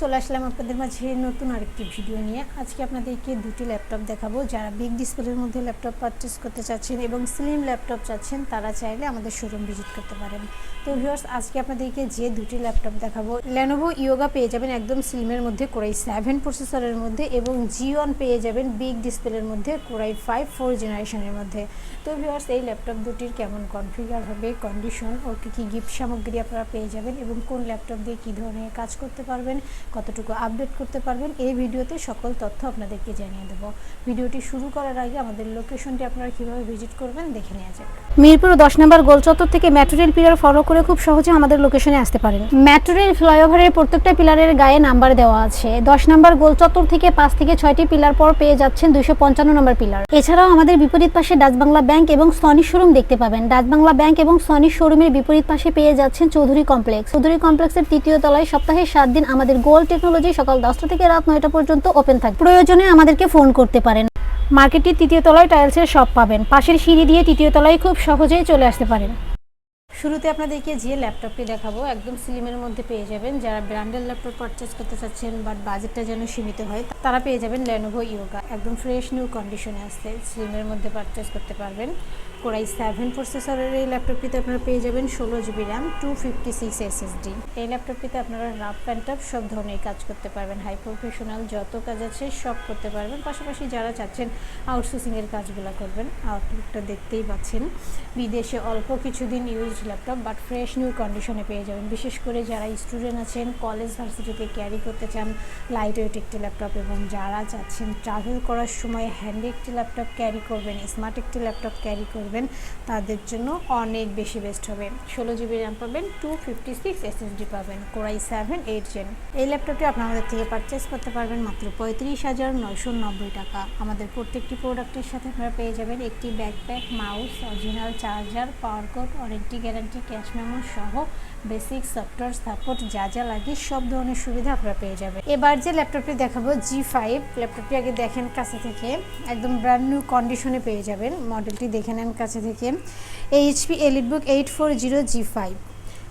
চলে আসলাম আপনাদের মাঝে নতুন আরেকটি ভিডিও নিয়ে। আজকে আপনাদেরকে দুটি ল্যাপটপ দেখাবো। যারা বিগ ডিসপ্লের মধ্যে ল্যাপটপ পারচেস করতে চাচ্ছেন এবং স্লিম ল্যাপটপ চাচ্ছেন, তারা চাইলে আমাদের শোরুম ভিজিট করতে পারেন। তো ভিউয়ার্স আজকে আপনাদেরকে যে দুটি ল্যাপটপ দেখাবো লেনোভো ইয়োগা পেয়ে যাবেন একদম স্লিমের মধ্যে কোরাই সেভেন প্রসেসরের মধ্যে এবং জিওন পেয়ে যাবেন বিগ ডিসপ্লের মধ্যে কোরাই ফাইভ ফোর জেনারেশনের মধ্যে। তো ভিউয়ার্স এই ল্যাপটপ দুটির কেমন কনফিগার হবে কন্ডিশন ও কী কী গিফট সামগ্রী আপনারা পেয়ে যাবেন এবং কোন ল্যাপটপ দিয়ে কী ধরনের কাজ করতে পারবেন কতটুকু আপডেট করতে পারবেন, এই ভিডিওতে সকল তথ্য আপনাদেরকে জানিয়ে দেব। ভিডিওটি শুরু করার আগে আমাদের লোকেশনটি আপনারা কীভাবে ভিজিট করবেন দেখে নেওয়া যাক। মিরপুর দশ নম্বর গোল চত্বর থেকে মেট্রো রেল পিলার ফলো করে খুব সহজে আমাদের লোকেশনে আসতে পারেন। মেট্রো রেল ফ্লাইওভারের প্রত্যেকটা পিলারের গায়ে নাম্বার দেওয়া আছে। দশ নম্বর গোল চত্বর থেকে পাঁচ থেকে ছয়টি পিলার পর পেয়ে যাচ্ছেন দুইশো পঞ্চান্ন নম্বর পিলার এছাড়াও আমাদের বিপরীত পাশে ডাচ বাংলা ব্যাংক এবং সনি শোরুম দেখতে পাবেন। ডাচ বাংলা ব্যাংক এবং সনি শোরুমের বিপরীত পাশে পেয়ে যাচ্ছেন চৌধুরী কমপ্লেক্স। চৌধুরী কমপ্লেক্সের তৃতীয় তলায় সপ্তাহে সাত দিন আমাদের গোল টেকনোলজি সকাল দশটা থেকে রাত নয়টা পর্যন্ত ওপেন থাকে। প্রয়োজনে আমাদেরকে ফোন করতে পারেন। মার্কেটটির তৃতীয় তলায় টাইলসের শপ পাবেন। পাশের সিঁড়ি দিয়ে তৃতীয় তলায় খুব সহজেই চলে আসতে পারেন। শুরুতে আপনাদেরকে যে ল্যাপটপটি দেখাবো, একদম স্লিমের মধ্যে পেয়ে যাবেন। যারা ব্র্যান্ডের ল্যাপটপ পারচেস করতে চাচ্ছেন বাট বাজেটটা যেন সীমিত হয়, তারা পেয়ে যাবেন লেনোভো ইয়োগা একদম ফ্রেশ নিউ কন্ডিশনে আসতে স্লিমের মধ্যে পারচেস করতে পারবেন। কোরাই সেভেন প্রসেসরের এই ল্যাপটপটিতে আপনারা পেয়ে যাবেন ষোলো GB RAM two fifty six SSD এই ল্যাপটপটিতে আপনারা রাফ প্যান্ট আপ সব ধরনের কাজ করতে পারবেন। হাই প্রফেশনাল যত কাজ আছে সব করতে পারবেন। পাশাপাশি যারা চাচ্ছেন আউটসোর্সিংয়ের কাজগুলো করবেন আউটলুকটা দেখতেই পাচ্ছেন। বিদেশে অল্প কিছুদিন used laptop but fresh new কন্ডিশনে পেয়ে যাবেন। বিশেষ করে যারা স্টুডেন্ট আছেন কলেজ ভার্সিটিতে ক্যারি করতে চান লাইট ওয়েট একটি ল্যাপটপ এবং যারা চাচ্ছেন ট্রাভেল করার সময় হ্যান্ডি একটি ল্যাপটপ ক্যারি করবেন স্মার্ট একটি ল্যাপটপ ক্যারি করবেন তাদের জন্য অনেক বেশি বেস্ট হবে। ষোলো জিবি র্যাম পাবেন টু ফিফটি সিক্স পাবেন core i seven eight gen এই ল্যাপটপটি আপনাদের থেকে পারচেস করতে পারবেন মাত্র পঁয়ত্রিশ হাজার নয়শো নব্বই টাকা। আমাদের প্রত্যেকটি প্রোডাক্টের সাথে আপনারা পেয়ে যাবেন একটি backpack mouse original charger power cord warranty guarantee cash memo সহ বেসিক সফটওয়্যার সাপোর্ট যা যা লাগে সব ধরনের সুবিধা আপনারা পেয়ে যাবেন। এবার যে ল্যাপটপটি দেখাবো জি ফাইভ ল্যাপটপটি আগে দেখেন কাছে থেকে, একদম ব্র্যান্ড নিউ কন্ডিশনে পেয়ে যাবেন। মডেলটি দেখে নেন কাছে থেকে। HP EliteBook eight four zero G five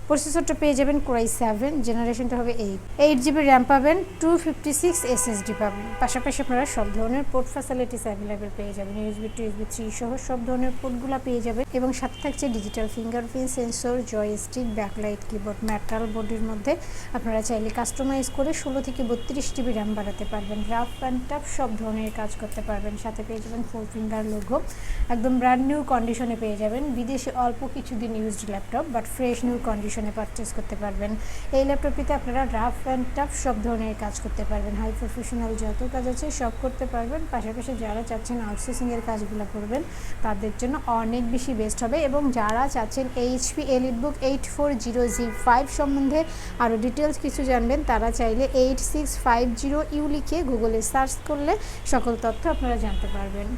প্রসেসরটা পেয়ে যাবেন কোরাই সেভেন, জেনারেশনটা হবে এইট। এইট জিবি র্যাম পাবেন টু ফিফটি সিক্স এসএসডি পাবেন। পাশাপাশি আপনারা সব ধরনের পোর্ট ফ্যাসিলিটিস অ্যাভেলেবেল পেয়ে যাবেন। ইউএসবি টু ইউএসবি থ্রি সহ সব ধরনের পোর্টগুলো পেয়ে যাবেন এবং সাথে থাকছে digital fingerprint sensor joystick backlight keyboard metal বডির মধ্যে আপনারা চাইলে কাস্টমাইজ করে ষোলো থেকে বত্রিশ জিবি র্যাম বাড়াতে পারবেন। রাফ অ্যান্ড টাফ সব ধরনের কাজ করতে পারবেন। সাথে পেয়ে যাবেন ফোর ফিঙ্গার লোগো একদম ব্র্যান্ড নিউ কন্ডিশনে পেয়ে যাবেন। বিদেশে অল্প কিছুদিন used laptop but fresh new কন্ডিশনে পারচেস করতে পারবেন। এই ল্যাপটপটিতে আপনারা রাফ অ্যান্ড টাফ সব ধরনের কাজ করতে পারবেন। হাই প্রফেশনাল যত কাজ আছে সব করতে পারবেন। পাশাপাশি যারা চাচ্ছেন আউটসোর্সিংয়ের কাজগুলো করবেন, তাদের জন্য অনেক বেশি বেস্ট হবে এবং যারা চাচ্ছেন HP EliteBook eight four zero G five সম্বন্ধে আরও ডিটেলস কিছু জানবেন, তারা চাইলে eight six five zero U লিখে গুগলে সার্চ করলে সকল তথ্য আপনারা জানতে পারবেন।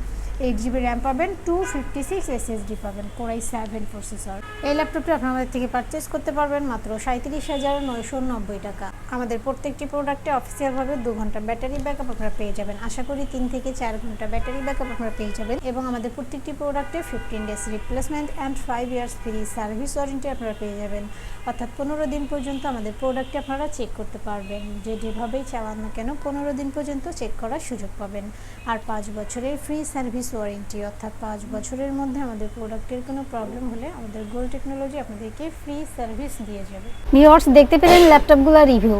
এইট জিবি র্যাম পাবেন টু ফিফটি সিক্স এসএসডি পাবেন কোরাই সেভেন প্রসেসর এই ল্যাপটপটি আপনারা আমাদের থেকে পারচেস করতে পারবেন মাত্র সাঁত্রিশ হাজার নয়শো নব্বই টাকা। আমাদের প্রত্যেকটি প্রোডাক্টে অফিসিয়ালভাবে দু ঘণ্টা ব্যাটারি ব্যাকআপ আপনারা পেয়ে যাবেন। আশা করি তিন থেকে চার ঘণ্টা ব্যাটারি ব্যাকআপ আপনারা পেয়ে যাবেন এবং আমাদের প্রত্যেকটি প্রোডাক্টে fifteen days replacement and five years free service warranty আপনারা পেয়ে যাবেন। অর্থাৎ পনেরো দিন পর্যন্ত আমাদের প্রোডাক্টটি আপনারা চেক করতে পারবেন। যে যেভাবেই চালান না কেন পনেরো দিন পর্যন্ত চেক করার সুযোগ পাবেন। আর পাঁচ বছরের ফ্রি সার্ভিস ওয়ারেন্টি অর্থাৎ পাঁচ বছরের মধ্যে আমাদের প্রোডাক্টের কোনো প্রবলেম হলে আমাদের গোল টেকনোলজি আপনাদেরকে ফ্রি সার্ভিস দিয়ে যাবে। ভিউয়ার্স দেখতে পেলেন ল্যাপটপগুলো রিভিউ